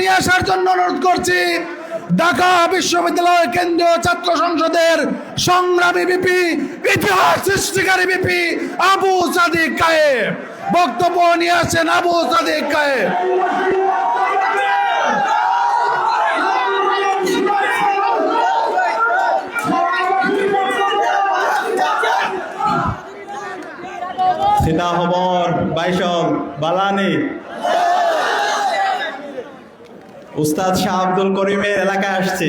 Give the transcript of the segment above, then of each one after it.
নিয়ে আসার জন্য অনুরোধ করছি। ঢাকা বিশ্ববিদ্যালয় কেন্দ্রীয় ছাত্র সংসদের সংগ্রামী বিপি ইতিহাস সৃষ্টিকারী বিপি আবু সাদিক কায়েব বক্তব্য নিয়ে আসছেন আবু সাদিক কায়েব সীতাহবর বাইশল বালানি উস্তাদ শাহ আব্দুল করিমের এলাকায় আসছে।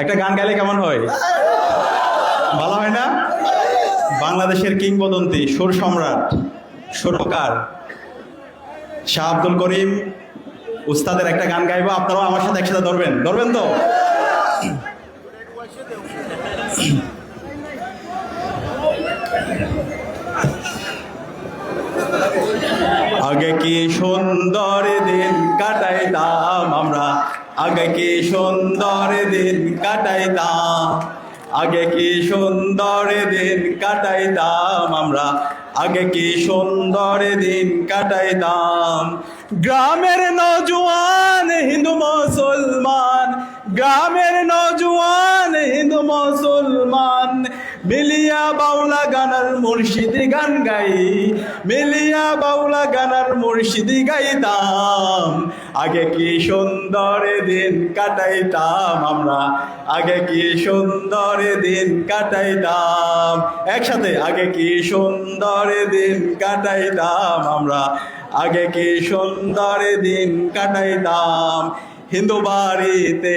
একটা গান গাইলে কেমন হয়? ভালো হয় না? বাংলাদেশের কিংবদন্তি, সুর সম্রাট সুরকার শাহ আব্দুল করিম, উস্তাদের একটা গান গাইবো, আপনারাও আমার সাথে একসাথে ধরবেন। ধরবেন তো? আগে কি সুন্দর দিন কাটাইতাম আমরা? আগে কি সুন্দর দিন কাটাইতাম আগে কি সুন্দর দিন কাটাইতাম আমরা? আগে কি সুন্দর দিন কাটাইতাম গ্রামের নজওয়ান হিন্দু মুসলমান, গ্রামের নজওয়ান হিন্দু মুসলমান, মিলিয়া বাউলা গানার মুর্শিদি গান গাই, মিলিয়া বাউলা গানার মুর্শিদি গাইতাম। আগে কি সুন্দর দিন কাটাইতাম আমরা, আগে কি সুন্দর দিন কাটাইতাম। একসাথে, আগে কি সুন্দর দিন কাটাইতাম আমরা, আগে কি সুন্দর দিন কাটাইতাম। হিন্দু বাড়িতে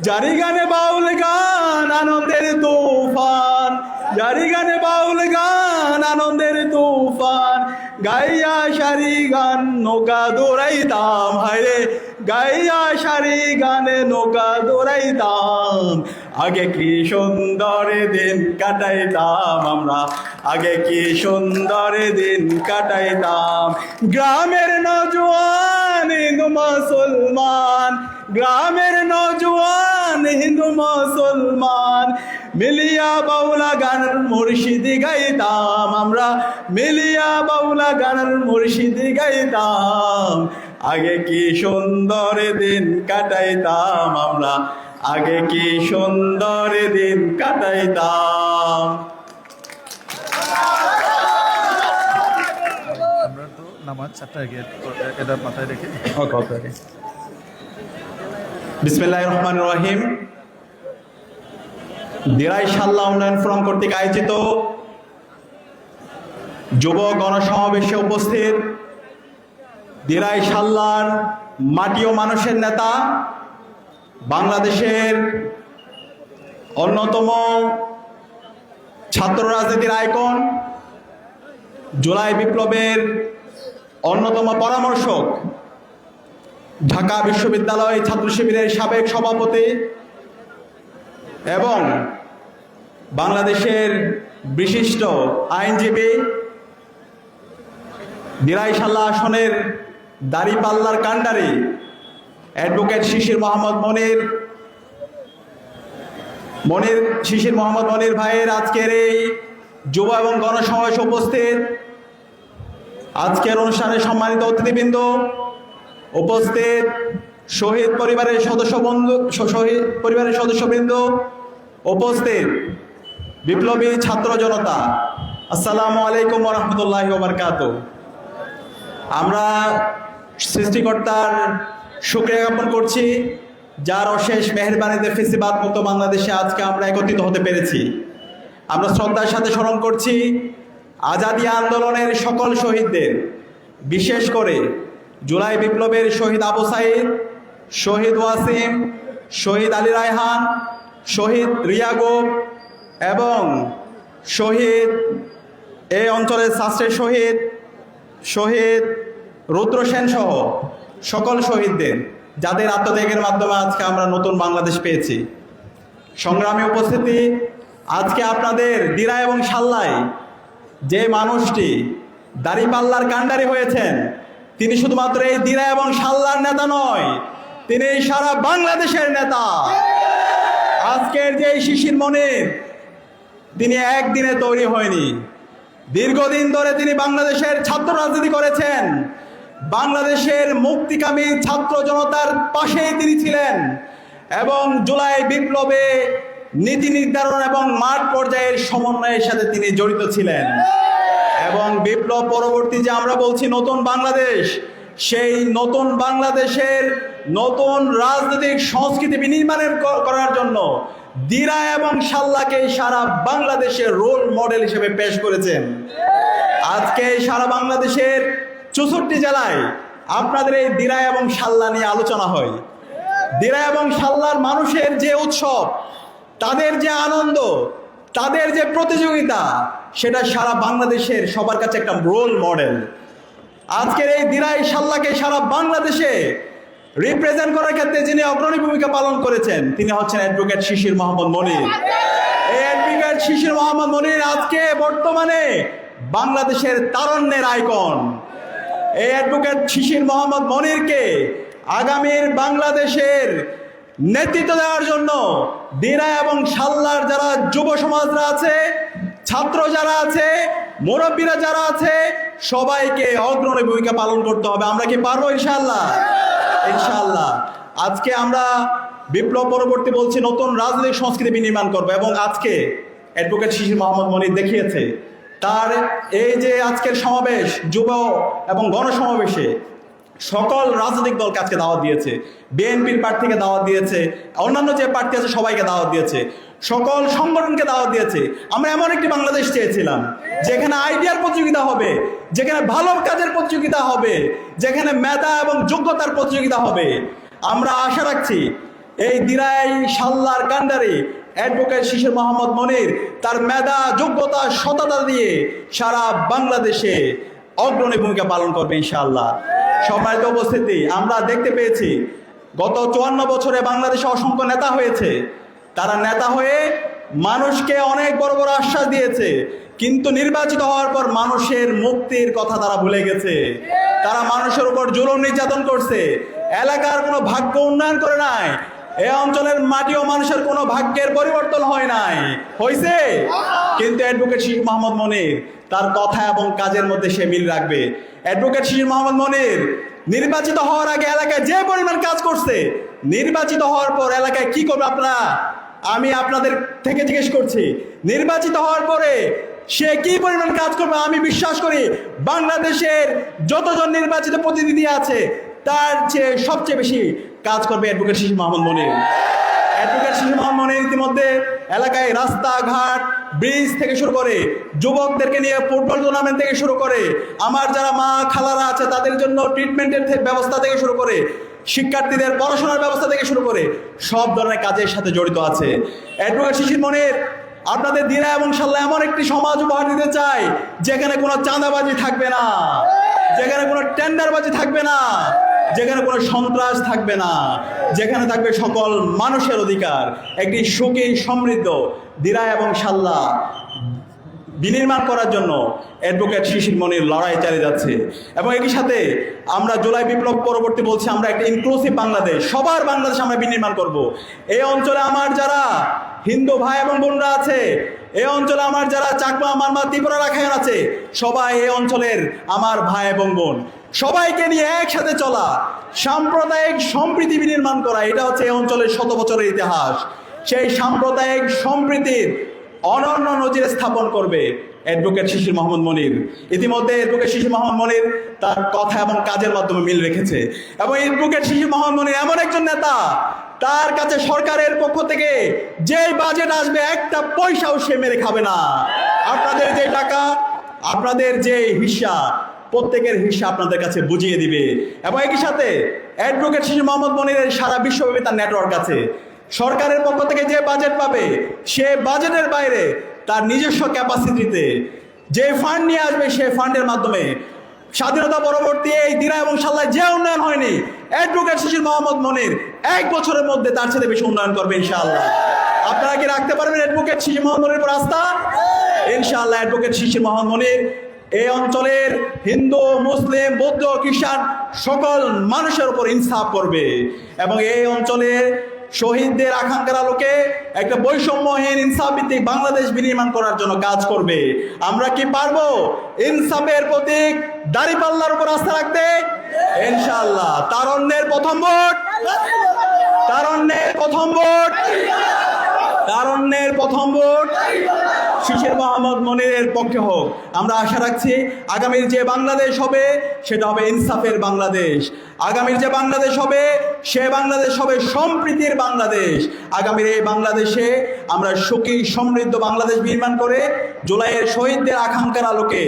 জারি গানে বাউল গান, আনন্দের তুফান। জারি গানে বাউল গান, আনন্দের তুফান। গাইয়া সারি গান, নৌকা দৌড়াইতাম, হায়রে। গাইয়া সারি গানে, নৌকা দৌড়াইতাম। আগে কি সুন্দর দিন কাটাইতাম আমরা। আগে কি সুন্দর দিন কাটাইতাম। গ্রামের নজওয়ান মুসলমান। গ্রামের নজওয়ান হিন্দু মুসলমান মিলিয়া বাউলা গানের মুর্শিদি গাইতাম আমরা মিলিয়া বাউলা গানের মুর্শিদি গাইতাম। আগে কি সুন্দর দিন কাটাইতাম আমরা আগে কি সুন্দর দিন কাটাইতাম। আমরা তো নামাজ চারটা এটা মাথায় রেখে ওকে বিসমিল্লাহ রহমান রহিম। দিরাই সাল্লাহ উন্নয়ন ফোরাম কর্তৃক আয়োজিত যুব গণসমাবেশে উপস্থিত দিরাই সাল্লার মাটি ও মানুষের নেতা, বাংলাদেশের অন্যতম ছাত্র রাজনীতির আইকন, জুলাই বিপ্লবের অন্যতম পরামর্শক ঢাকা বিশ্ববিদ্যালয় ছাত্র শিবিরের সাবেক সভাপতি এবং বাংলাদেশের বিশিষ্ট আইনজীবী দিরাইশাল্লা আসনের দাড়িপাল্লার কাণ্ডারি অ্যাডভোকেট শিশির মোহাম্মদ মনির। মনির, শিশির মোহাম্মদ মনির ভাইয়ের আজকের এই যুব এবং গণসমাবেশ উপস্থিত। আজকের অনুষ্ঠানে সম্মানিত অতিথিবৃন্দ উপস্থিত শহীদ পরিবারের সদস্য বন্ধু, শহীদ পরিবারের সদস্যবৃন্দ, উপস্থিত বিপ্লবী ছাত্র জনতা। আসসালামু আলাইকুম রহমতুল্লাহ ওবরকাত আমরা সৃষ্টিকর্তার শুক্রিয়া জ্ঞাপন করছি, যার অশেষ মেহরবানিতে ফেসিবাদ মুক্ত বাংলাদেশে আজকে আমরা একত্রিত হতে পেরেছি। আমরা শ্রদ্ধার সাথে স্মরণ করছি, আজাদি আন্দোলনের সকল শহীদদের, বিশেষ করে জুলাই বিপ্লবের শহীদ আবু সাইদ, শহীদ ওয়াসিম, শহীদ আলী রায়হান, শহীদ রিয়াগুব এবং শহীদ এই অঞ্চলের শাস্ত্রের শহীদ শহীদ রুদ্র সেন সহ সকল শহীদদের, যাদের আত্মত্যাগের মাধ্যমে আজকে আমরা নতুন বাংলাদেশ পেয়েছি। সংগ্রামে উপস্থিতি, আজকে আপনাদের দিরা এবং সাল্লায় যে মানুষটি দাড়িপাল্লার কাণ্ডারি হয়েছেন তিনি শুধুমাত্র এই দিরা এবং সাল্লার নেতা নয়, তিনি সারা বাংলাদেশের নেতা। আজকের যে শিশির মনির, তিনি একদিনে তৈরি হয়নি। দীর্ঘদিন ধরে তিনি বাংলাদেশের ছাত্র রাজনীতি করেছেন। বাংলাদেশের মুক্তিকামী ছাত্র জনতার পাশেই তিনি ছিলেন এবং জুলাই বিপ্লবে নীতি নির্ধারণ এবং মাঠ পর্যায়ের সমন্বয়ের সাথে তিনি জড়িত ছিলেন। এবং বিপ্লব পরবর্তী যে আমরা বলছি নতুন বাংলাদেশ, সেই নতুন বাংলাদেশের নতুন রাজনৈতিক সংস্কৃতি বিনির্মাণের করার জন্য দিরা এবং সাল্লাকে সারা বাংলাদেশের রোল মডেল হিসেবে পেশ করেছেন। আজকে সারা বাংলাদেশের চৌষট্টি জেলায় আপনাদের এই দিরা এবং সাল্লা নিয়ে আলোচনা হয়। দিরা এবং সাল্লার মানুষের যে উৎসব, তাদের যে আনন্দ তাদের যে প্রতিযোগিতা, সেটা সারা বাংলাদেশের সবার কাছে একটা রোল মডেল আজকের এই দিরাই সাল্লাকে সারা বাংলাদেশে রিপ্রেজেন্ট করার ক্ষেত্রে যিনি অগ্রণী ভূমিকা পালন করেছেন, তিনি হচ্ছেন অ্যাডভোকেট শিশির মোহাম্মদ মনির। এই অ্যাডভোকেট শিশির মোহাম্মদ মনির আজকে বর্তমানে বাংলাদেশের তারণ্যের আইকন এই অ্যাডভোকেট শিশির মোহাম্মদ মনিরকে আগামীর বাংলাদেশের নেতৃত্ব দেওয়ার জন্য দিনা এবং সাল্লার যারা যুব সমাজরা আছে, ছাত্র যারা আছে, মুরব্বীরা যারা আছে, সবাইকে অগ্রণী ভূমিকা পালন করতে হবে। আমরা কি পারব ইনশাল্লাহ ইনশাল্লাহ আজকে আমরা বিপ্লব পরবর্তী বলছি নতুন রাজনৈতিক সংস্কৃতি বিনির্মাণ করব এবং আজকে অ্যাডভোকেট শিশির মোহাম্মদ মনির দেখিয়েছে, তার এই যে আজকের সমাবেশ যুব এবং গণসমাবেশে সকল রাজনৈতিক দলকে আজকে দাওয়াত দিয়েছে। বিএনপির প্রার্থীকে দাওয়াত দিয়েছে, অন্যান্য যে প্রার্থী আছে সবাইকে দাওয়াত দিয়েছে, সকল সংগঠনকে দাওয়াত দিয়েছে। আমরা এমন একটি বাংলাদেশ চেয়েছিলাম, যেখানে আইডিয়ার প্রতিযোগিতা হবে, যেখানে ভালো কাজের প্রতিযোগিতা হবে, যেখানে মেধা এবং যোগ্যতার প্রতিযোগিতা হবে। আমরা আশা রাখছি, এই দিরাই সাল্লার কান্ডারি অ্যাডভোকেট শিশির মোহাম্মদ মনির তার মেধা, যোগ্যতা, সততা দিয়ে সারা বাংলাদেশে অগ্রণী ভূমিকা পালন করবে ইনশাআল্লাহ। সম্মানিত উপস্থিতি, আমরা দেখতে পেয়েছি, গত চুয়ান্ন বছরে বাংলাদেশে অসংখ্য নেতা হয়েছে। তারা নেতা হয়ে মানুষকে অনেক বড় বড় আশ্বাস দিয়েছে, কিন্তু নির্বাচিত হওয়ার পর মানুষের মুক্তির কথা তারা ভুলে গেছে। তারা মানুষের উপর জুলুম নির্যাতন করছে, এলাকার কোনো ভাগ্য উন্নয়ন করে নাই এই অঞ্চলের মাটি ও মানুষের কোনো ভাগ্যের পরিবর্তন হয় নাই। হয়েছে কিন্তু অ্যাডভোকেট শিশির মোহাম্মদ মনির, তার কথা এবং কাজের মধ্যে সে মিল রাখবে। অ্যাডভোকেট শিশির মোহাম্মদ মনির, নির্বাচিত হওয়ার আগে এলাকায় যে পরিমাণ কাজ করছে, নির্বাচিত হওয়ার পর এলাকায় কি করবে আপনারা? আমি আপনাদের থেকে জিজ্ঞেস করছি, নির্বাচিত হওয়ার পরে সে কি পরিমাণ কাজ করবে আমি বিশ্বাস করি বাংলাদেশের যতজন নির্বাচিত প্রতিনিধি আছে, তার চেয়ে সবচেয়ে বেশি কাজ করবে অ্যাডভোকেট শিশু মোহাম্মদ মনির। অ্যাডভোকেট শিশু মোহাম্মদ মনির ইতিমধ্যে এলাকায় রাস্তাঘাট, ব্রিজ থেকে শুরু করে যুবকদেরকে নিয়ে ফুটবল টুর্নামেন্ট থেকে শুরু করে আমার যারা মা খালারা আছে, তাদের জন্য ট্রিটমেন্টের ব্যবস্থা থেকে শুরু করে, শিক্ষার্থীদের পড়াশোনার ব্যবস্থা থেকে শুরু করে সব ধরনের কাজের সাথে জড়িত আছে। অ্যাডভোকেট শিশির মনির, আপনাদের দিনা এবং সাল্লাহ এমন একটি সমাজ উপহার দিতে চাই, যেখানে কোনো চাঁদাবাজি থাকবে না, যেখানে কোনো টেন্ডারবাজি থাকবে না। যেখানে কোনো সন্ত্রাস থাকবে না, যেখানে থাকবে সকল মানুষের অধিকার। একটি সুখী, সমৃদ্ধ, দিরা এবং সাল্লাহ বিনির্মাণ করার জন্য অ্যাডভোকেট শিশির মনির লড়াই চালিয়ে যাচ্ছে। এবং একই সাথে আমরা জুলাই বিপ্লব পরবর্তী বলছি, আমরা একটা ইনক্লুসিভ বাংলাদেশ, সবার বাংলাদেশ আমরা বিনির্মাণ করব। এই অঞ্চলে আমার যারা হিন্দু ভাই এবং বোনরা আছে এই অঞ্চলে আমার যারা চাকমা, মারমা, ত্রিপুরা রাখায়ন আছে, সবাই এই অঞ্চলের আমার ভাই এবং বোন। সবাইকে নিয়ে একসাথে চলা, সাম্প্রদায়িক সম্প্রীতি বিনির্মাণ করা, এটা হচ্ছে এই অঞ্চলের শত বছরের ইতিহাস। সেই সাম্প্রদায়িক সম্প্রীতির অনন্য নজির স্থাপন করবে অ্যাডভোকেট শিশির মোহাম্মদ মনির। ইতিমধ্যে অ্যাডভোকেট শিশির মোহাম্মদ মনির তার কথা এবং কাজের মাধ্যমে মিল রেখেছে। এবং অ্যাডভোকেট শিশির মোহাম্মদ মনির এমন একজন নেতা তার কাছে সরকারের পক্ষ থেকে যেই বাজেট আসবে, একটা পয়সাও সে মেরে খাবে না। আপনাদের যে টাকা, আপনাদের যে হিসা, প্রত্যেকের হিসা আপনাদের কাছে বুঝিয়ে দিবে। এবং একই সাথে অ্যাডভোকেট শিশির মোহাম্মদ মনিরের সারা বিশ্বব্যাপী তার নেটওয়ার্ক আছে। সরকারের পক্ষ থেকে যে বাজেট পাবে, সে বাজেটের বাইরে তার নিজস্ব ক্যাপাসিটিতে যে ফান্ড নিয়ে আসবে সেই ফান্ডের মাধ্যমে স্বাধীনতা পরবর্তী এই দিনা এবং সাল্লায় যে উন্নয়ন হয়নি অ্যাডভোকেট শিশির মোহাম্মদ মনির এক বছরের মধ্যে তার ছেলে বেশি উন্নয়ন করবে ইনশাআল্লাহ। আপনারা কি রাখতে পারবেন অ্যাডভোকেট শিশির মোহাম্মদ মনির উপর আস্থা? ইনশাআল্লাহ অ্যাডভোকেট শিশির মোহাম্মদ মনির এই অঞ্চলের হিন্দু, মুসলিম, বৌদ্ধ, খ্রিস্টান সকল মানুষের উপর ইনসাফ করবে এবং এই অঞ্চলের শহীদদের আকাঙ্ক্ষার আলোকে একটা বৈষম্যহীন ইনসাফ ভিত্তিক বাংলাদেশ বিনির্মাণ করার জন্য কাজ করবে। আমরা কি পারব? ইনসাফের প্রতীক দাড়িপাল্লার উপর আস্থা রাখতে? ইনশাআল্লাহ। তারণ্যের প্রথম ভোট? তারণ্যের প্রথম ভোট? তারণ্যের প্রথম ভোট? শিশির মোহাম্মদ মনিরের পক্ষে হোক। আমরা আশা রাখছি আগামীর যে বাংলাদেশ হবে, সেটা হবে ইনসাফের বাংলাদেশ। আগামীর যে বাংলাদেশ হবে, সে বাংলাদেশ হবে সম্প্রীতির বাংলাদেশ। আগামীর এই বাংলাদেশে আমরা সুখী, সমৃদ্ধ বাংলাদেশ নির্মাণ করে জুলাইয়ের শহীদদের আকাঙ্ক্ষার আলোকে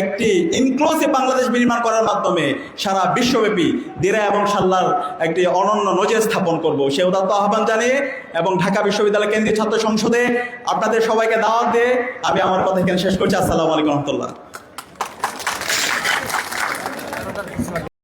একটি ইনক্লুসিভ বাংলাদেশ নির্মাণ করার মাধ্যমে সারা বিশ্বব্যাপী দিরা এবং সাল্লার একটি অনন্য নজর স্থাপন করব। সে উদাত্ত আহ্বান জানিয়ে এবং ঢাকা বিশ্ববিদ্যালয় কেন্দ্রীয় ছাত্র সংসদে আপনাদের সবাইকে দাওয়াত দিয়ে আমি আমার কথা এখানে শেষ করছি। আসসালামু আলাইকুম রহমতুল্লাহ।